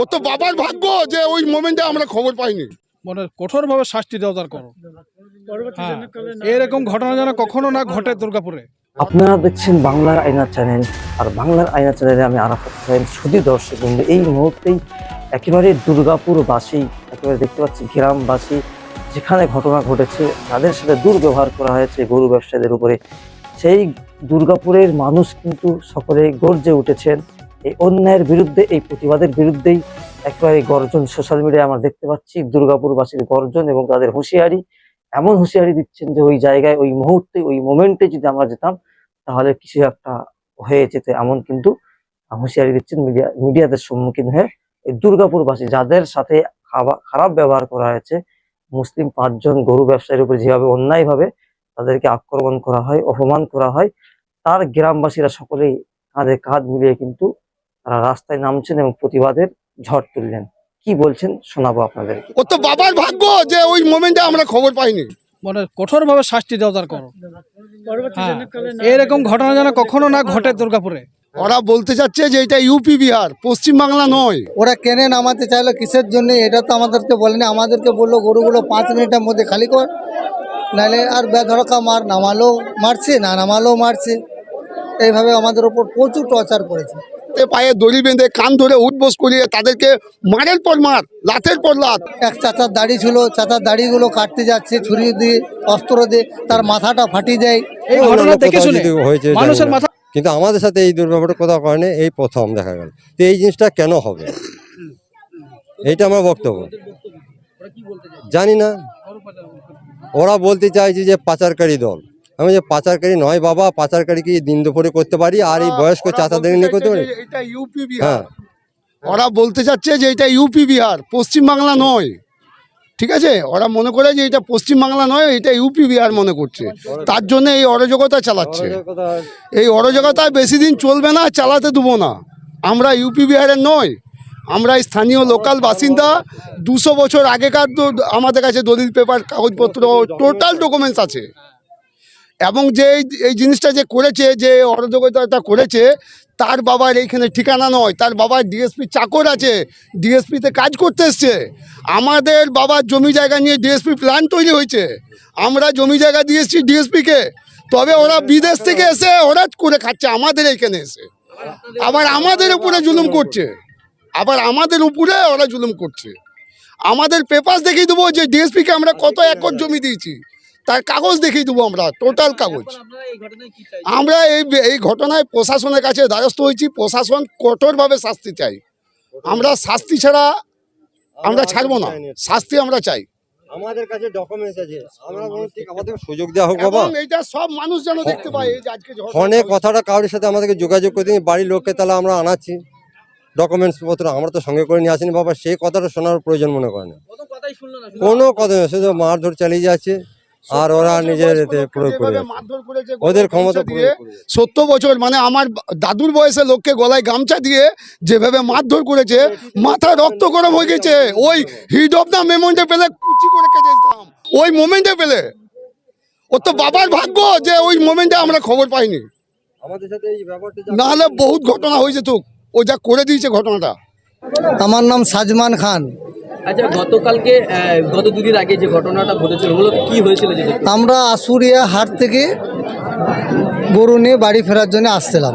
ও তো বাবার ভাগ্য যে ওই মোমেন্টে আমরা খবর পাইনি। মানে কঠোরভাবে শাস্তি দেওয়া দরকার হ্যাঁ এরকম ঘটনা যেন কখনো না ঘটে দুর্গাপুরে। আপনারা দেখছেন বাংলার আয়না চ্যানেল আর বাংলার আয়না চ্যানেলে আমি আরাফাত হোসেন শুধু দর্শক বন্ধু এই মুহূর্তেই একেবারে দুর্গাপুরবাসী একেবারে দেখতে পাচ্ছি গ্রামবাসী যেখানে ঘটনা ঘটেছে তাদের সাথে দুর্ব্যবহার করা হয়েছে গরু ব্যবসায়ীদের উপরে। সেই দুর্গাপুরের মানুষ কিন্তু সকলে গর্জে উঠেছেন। এই অন্যায়ের বিরুদ্ধে, এই প্রতিবাদের বিরুদ্ধেই একেবারে গর্জন সোশ্যাল মিডিয়ায় আমরা দেখতে পাচ্ছি, দুর্গাপুরবাসীর গর্জন এবং তাদের হুঁশিয়ারি। এমন হুঁশিয়ারি দিচ্ছেন যে ওই জায়গায়, ওই মুহূর্তে, ওই মোমেন্টে যদি আমরা যেতাম, তাহলে কিছু একটা হয়ে যেত। এমন কিন্তু হুঁশিয়ারি দিচ্ছেন মিডিয়া মিডিয়াদের সম্মুখীন হয়ে এই দুর্গাপুরবাসী, যাদের সাথে খারাপ ব্যবহার করা হয়েছে, মুসলিম পাঁচজন গরু ব্যবসায়ীর উপর যেভাবে অন্যায়ভাবে তাদেরকে আক্রমণ করা হয়, অপমান করা হয়, তার গ্রামবাসীরা সকলেই কাঁধে কাঁধ মিলিয়ে কিন্তু রাস্তায় নামছেন এবং প্রতিবাদের ঝড় তুললেন। কি বলছেন শোনাবো আপনাদেরকে ও তো বাবার ভাগ্য যে ওই মোমেন্টে আমরা খবর পাইনি। মানে কঠোরভাবে শাস্তি দেওয়া দরকার হ্যাঁ এরকম ঘটনা যেন কখনো না ঘটে দুর্গাপুরে। ওরা বলতে চাচ্ছে যে এটা ইউপি বিহার পশ্চিম বাংলা নয়। ওরা কেনে নামাতে চাইলো কিসের জন্য এটা তো আমাদেরকে বলেনি। আমাদেরকে বলল গরুগুলো পাঁচ মিনিটের মধ্যে খালি কর। নাহলে আর বেধড়কা মার নামালো মারছে না নামালো মারছে। এইভাবে আমাদের ওপর প্রচুর টর্চার করেছে। তে পায়ে দড়ি বেঁধে কান ধরে উঠবোস করিয়ে তাদেরকে মারের পর মার লাথের পর লাথ এক চাচার দাড়ি ছিল চাচার দাড়িগুলো কাটতে যাচ্ছে ছুরি দিয়ে অস্ত্র দিয়ে তার মাথাটা ফাটিয়ে দেয়। এই ঘটনা শুনে হয়েছে মানুষের মাথা কিন্তু আমাদের সাথে এই দুর্ব্যবহারটা কোথাও করেনি এই প্রথম দেখা গেল। তো এই জিনিসটা কেন হবে? এইটা আমার বক্তব্য। জানি না। ওরা বলতে চাইছে যে পাচারকারী দল। আমি যে পাচারকারী নয় বাবা পাচারকারী কি দিন দুপুরে করতে পারি? আর এই বয়স্ক চাচাদের নিয়ে করতে পারি? হ্যাঁ। বিহার ওরা বলতে চাচ্ছে যে এটা ইউপি বিহার পশ্চিম বাংলা নয়। ঠিক আছে? ওরা মনে করে যে এটা পশ্চিম বাংলা নয় এটা ইউপি বিহার মনে করছে। তার জন্য এই অরাজকতা চালাচ্ছে। এই অরাজকতা বেশি দিন চলবে না চালাতে দেবো না। আমরা ইউপি বিহারের নয়। আমরা স্থানীয় লোকাল বাসিন্দা। দুশো বছর আগেকার তো- আমাদের কাছে দলিল পেপার কাগজপত্র টোটাল ডকুমেন্টস আছে। এবং যে এই- জিনিসটা যে করেছে, যে অরাজকতাটা করেছে, তার বাবার এইখানে ঠিকানা নয়। তার বাবার ডিএসপি চাকর আছে ডিএসপিতে কাজ করতে এসছে। আমাদের বাবার জমি জায়গা নিয়ে ডিএসপি প্ল্যান তৈরি হয়েছে। আমরা জমি জায়গা দিয়ে এসেছি ডিএসপিকে তবে ওরা বিদেশ থেকে এসে ওরা করে খাচ্ছে, আমাদের এইখানে এসে। আবার আমাদের উপরে জুলুম করছে। আবার আমাদের উপরে ওরা জুলুম করছে। আমাদের পেপার দেখিয়ে দেবো যে ডিএসপিকে আমরা কত একর জমি দিয়েছি। তার কাগজ দেখিয়ে দেবো আমরা টোটাল কাগজ। আমরা এই এই ঘটনায় প্রশাসনের কাছে দ্বারস্থ হয়েছি প্রশাসন কঠোরভাবে শাস্তি চাই। আমরা শাস্তি ছাড়া আমরা ছাড়বো না শাস্তি আমরা চাই। আমাদের কাছে ডকুমেন্টস আছে। আমরা আমাদের সুযোগ দেওয়া হোক বাবা। এইটা সব মানুষ যেন দেখতে পায় এই আজকে ফোনে কথাটা কারোর সাথে আমাদেরকে যোগাযোগ করে দিন বাড়ির লোককে তাহলে আমরা আনাচ্ছি। ডকুমেন্টস পত্র আমরা তো সঙ্গে করে নিয়ে আসিনি বাবা সেই কথাটা শোনার প্রয়োজন মনে করে না কোনো কথা শুধু মারধর চালিয়ে যাচ্ছে। আর ওরা নিজের প্রয়োগ করে ওদের ক্ষমতা দিয়ে। সত্তর বছর মানে আমার দাদুর বয়সে লোককে গলায় গামছা দিয়ে যেভাবে মারধর করেছে মাথা রক্ত গরম হয়ে গেছে ওই হিট অফ দ্য মোমেন্টে পেলে কুচি করে কেটে দিতাম ওই মোমেন্টে পেলে। ও তো বাবার ভাগ্য যে ওই মোমেন্টে আমরা খবর পাইনি। আমাদের সাথে এই ব্যাপারটা যা- নাহলে বহুত ঘটনা হয়েছে তো ও যা করে দিয়েছে ঘটনাটা। আমার নাম সাজমান খান। আচ্ছা গতকালকে গত দুদিন আগে যে ঘটনাটা ঘটেছিল, মূলত কি হয়েছিল আমরা আশুরিয়া হাট থেকে গরু নিয়ে বাড়ি ফেরার জন্য আসছিলাম।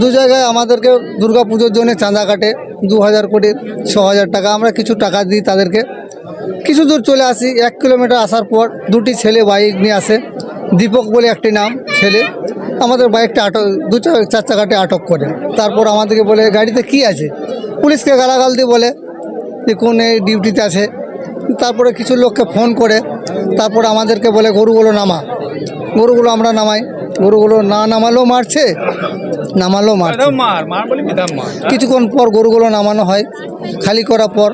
দু জায়গায় আমাদেরকে দুর্গা পুজোর জন্য চাঁদা কাটে, দু হাজার কোটি, ছ হাজার টাকা, আমরা কিছু টাকা দিই তাদেরকে। কিছু দূর চলে আসি, এক কিলোমিটার আসার পর দুটি ছেলে বাইক নিয়ে আসে, দীপক বলে একটি নাম, ছেলে। আমাদের বাইকটা আটক, দু চার চাকাটে আটক করে। তারপর আমাদেরকে বলে, গাড়িতে কি আছে? পুলিশকে গালাগাল দিয়ে বলে যে কোন এই ডিউটিতে আছে। তারপরে কিছু লোককে ফোন করে তারপর আমাদেরকে বলে গরুগুলো নামা। গরুগুলো আমরা নামাই। গরুগুলো না নামালেও মারছে? নামালেও মারছে। কিছুক্ষণ পর গরুগুলো নামানো হয়। খালি করার পর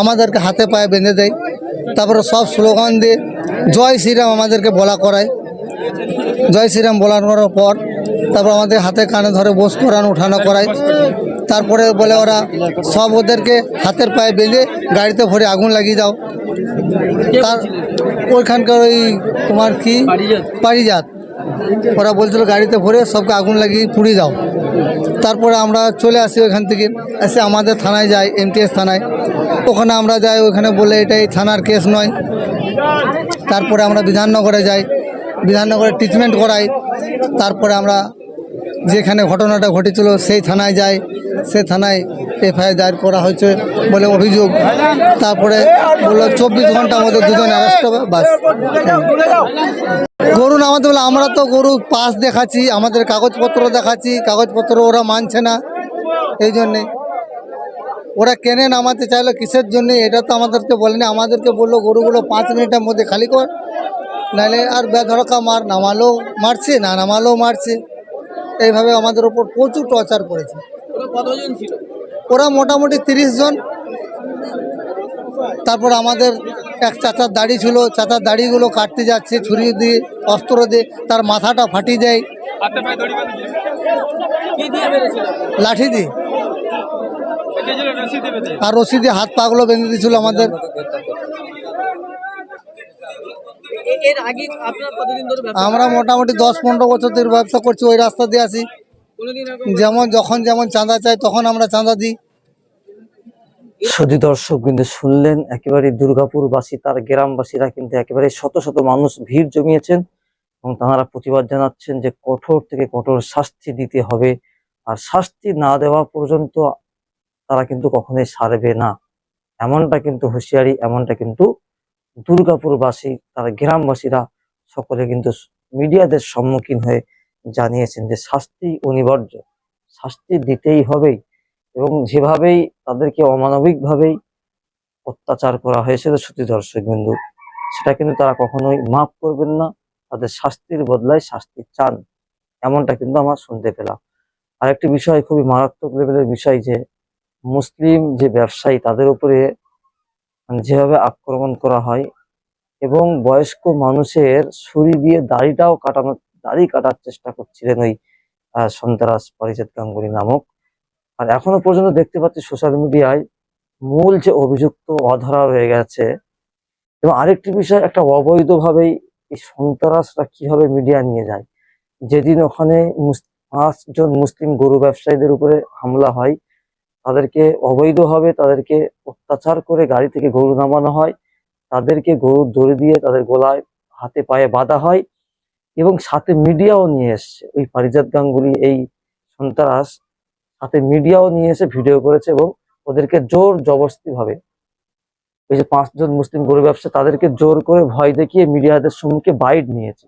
আমাদেরকে হাতে পায়ে বেঁধে দেয়। তারপরে সব স্লোগান দিয়ে জয় শ্রীরাম আমাদেরকে বলা করায়। জয় শ্রীরাম বলানোর পর তারপর আমাদের হাতে কানে ধরে বস করানো উঠানো করায়। তারপরে বলে ওরা সব ওদেরকে হাতের পায়ে বেঁধে গাড়িতে ভরে আগুন লাগিয়ে দাও। তার ওইখানকার ওই তোমার কি? পারিজাত? ওরা বলছিল গাড়িতে ভরে সবকে আগুন লাগিয়ে পুড়িয়ে দাও। তারপরে আমরা চলে আসি ওইখান থেকে। এসে আমাদের থানায় যাই, এমটিএস থানায়। ওখানে আমরা যাই ওখানে বলে এটাই থানার কেস নয়। তারপরে আমরা বিধাননগরে যাই। বিধাননগরে ট্রিটমেন্ট করাই। তারপরে আমরা যেখানে ঘটনাটা ঘটেছিল, সেই থানায় যায়। সে থানায় এফআইআর দায়ের করা হয়েছে বলে অভিযোগ। তারপরে বলল, চব্বিশ ঘণ্টার মধ্যে দুজন অ্যারেস্ট হবে, বাস। গরু নামাতে বলে, আমরা তো গরু পাস দেখাচ্ছি, আমাদের কাগজপত্র দেখাচ্ছি, কাগজপত্র ওরা মানছে না। এই জন্যে। ওরা কেনে নামাতে চাইলো, কিসের জন্য, এটা তো আমাদেরকে বলেনি। আমাদেরকে বলল, গরুগুলো পাঁচ মিনিটের মধ্যে খালি কর নাহলে আর বেধড়কা মার, নামালেও মারছে, না নামালেও মারছে। এইভাবে আমাদের ওপর প্রচুর টর্চার করেছে। ওরা মোটামুটি তিরিশ জন। তারপর আমাদের এক চাচার দাড়ি ছিল চাচার দাড়িগুলো কাটতে যাচ্ছে ছুরি দিয়ে অস্ত্র দিয়ে তার মাথাটা ফাটিয়ে দেয়। লাঠি দিয়ে। আর রশি দিয়ে হাত পাগুলো বেঁধে দিয়েছিল আমাদের। এর আগে আপনার কতদিন ধরে ব্যবসা আমরা মোটামুটি দশ পনেরো বছর ধরে ব্যবসা করছি ওই রাস্তা দিয়ে আসি যেমন যখন যেমন চাঁদা চাই তখন আমরা চাঁদা দিই। শুধু দর্শক কিন্তু শুনলেন একেবারে দুর্গাপুরবাসী তার গ্রামবাসীরা কিন্তু একেবারে শত শত মানুষ ভিড় জমিয়েছেন এবং তাঁরা প্রতিবাদ জানাচ্ছেন যে কঠোর থেকে কঠোর শাস্তি দিতে হবে। আর শাস্তি না দেওয়া পর্যন্ত তারা কিন্তু কখনোই সারবে না। এমনটা কিন্তু হুঁশিয়ারি এমনটা কিন্তু দুর্গাপুরবাসী, তার গ্রামবাসীরা সকলে কিন্তু মিডিয়াদের সম্মুখীন হয়ে জানিয়েছেন যে শাস্তি অনিবার্য। শাস্তি দিতেই হবেই এবং যেভাবেই তাদেরকে অমানবিকভাবেই অত্যাচার করা হয়েছিল সত্যি দর্শক বিন্দু, সেটা কিন্তু তারা কখনোই মাফ করবেন না। তাদের শাস্তির বদলায় শাস্তি চান, এমনটা কিন্তু আমরা শুনতে পেলাম। আরেকটি বিষয় খুবই মারাত্মক লেভেলের বিষয় যে, মুসলিম যে ব্যবসায়ী, তাদের উপরে যেভাবে আক্রমণ করা হয় এবং বয়স্ক মানুষের ছুরি দিয়ে দাড়িটাও কাটানোর দাড়ি কাটার চেষ্টা করছিলেন ওই সন্ত্রাস পরিচিত গাঙ্গুলি নামক। আর এখনও পর্যন্ত দেখতে পাচ্ছি সোশ্যাল মিডিয়ায় মূল যে অভিযুক্ত অধরা রয়ে গেছে এবং আরেকটি বিষয়, একটা অবৈধভাবেই এই সন্ত্রাসরা কীভাবে মিডিয়া নিয়ে যায়। যেদিন ওখানে পাঁচজন মুসলিম গরু ব্যবসায়ীদের উপরে হামলা হয় তাদেরকে অবৈধভাবে তাদেরকে অত্যাচার করে গাড়ি থেকে গরু নামানো হয়। তাদেরকে গরুর দড়ি দিয়ে তাদের গলায়, হাতে পায়ে বাঁধা হয় এবং সাথে মিডিয়াও নিয়ে এসছে। ওই পারিজাত গাঙ্গুলি, এই সন্ত্রাস সাথে মিডিয়াও নিয়ে এসে ভিডিও করেছে এবং ওদেরকে জোর জবরদস্তি ভাবে ওই যে পাঁচজন মুসলিম গরু ব্যবসা, তাদেরকে জোর করে ভয় দেখিয়ে মিডিয়াদের সম্মুখে বাইট নিয়েছে।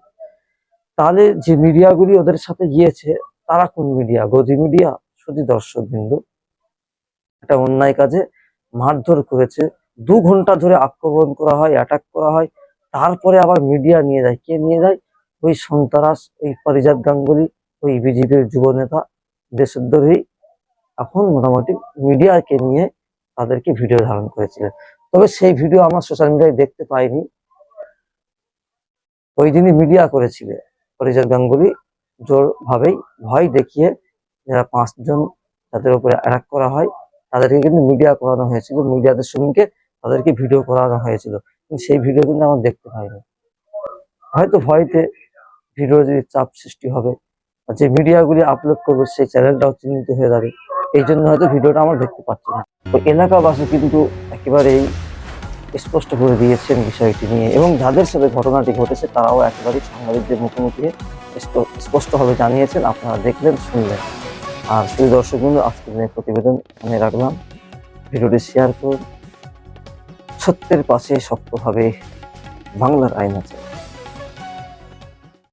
তাহলে যে মিডিয়াগুলি ওদের সাথে গিয়েছে, তারা কোন মিডিয়া? গদি মিডিয়া? শুধু দর্শক বিন্দু একটা অন্যায় কাজে মারধর করেছে। দু ঘণ্টা ধরে আক্রমণ করা হয় অ্যাটাক করা হয়। তারপরে আবার মিডিয়া নিয়ে যায়। কে নিয়ে যায়? ওই সন্তারাস, ওই পারিজাত গাঙ্গুলি, ওই বিজেপির যুব নেতা দেশদ্রোহী। এখন মোটামুটি মিডিয়াকে নিয়ে তাদেরকে ভিডিও ধারণ করেছিলেন। তবে সেই ভিডিও আমার সোশ্যাল মিডিয়ায় দেখতে পাইনি। ওই দিনই মিডিয়া করেছিল পরিজাত গাঙ্গুলি। জোরভাবেই ভয় দেখিয়ে যারা পাঁচজন তাদের উপরে অ্যাটাক করা হয়। তাদেরকে কিন্তু মিডিয়া করানো হয়েছিল মিডিয়াদের সঙ্গে তাদেরকে ভিডিও করানো হয়েছিল। কিন্তু সেই ভিডিও কিন্তু আমার দেখতে পাইনি হয়তো ভয়তে ভিডিও যদি চাপ সৃষ্টি হবে যে মিডিয়াগুলি আপলোড করবে সেই চ্যানেলটাও চিহ্নিত হয়ে যাবে, এই জন্য হয়তো ভিডিওটা আমরা দেখতে পাচ্ছি না। তো এলাকাবাসী কিন্তু একেবারেই স্পষ্ট করে দিয়েছেন বিষয়টি নিয়ে এবং যাদের সাথে ঘটনাটি ঘটেছে তারাও একেবারেই সাংবাদিকদের মুখোমুখি স্পষ্টভাবে জানিয়েছেন, আপনারা দেখলেন, শুনলেন। আর সেই দর্শক বন্ধু, আজকের দিনের প্রতিবেদন এখানে রাখলাম। ভিডিওটি শেয়ার করুন। সত্যের পাশে শক্তভাবে বাংলার আইন আছে।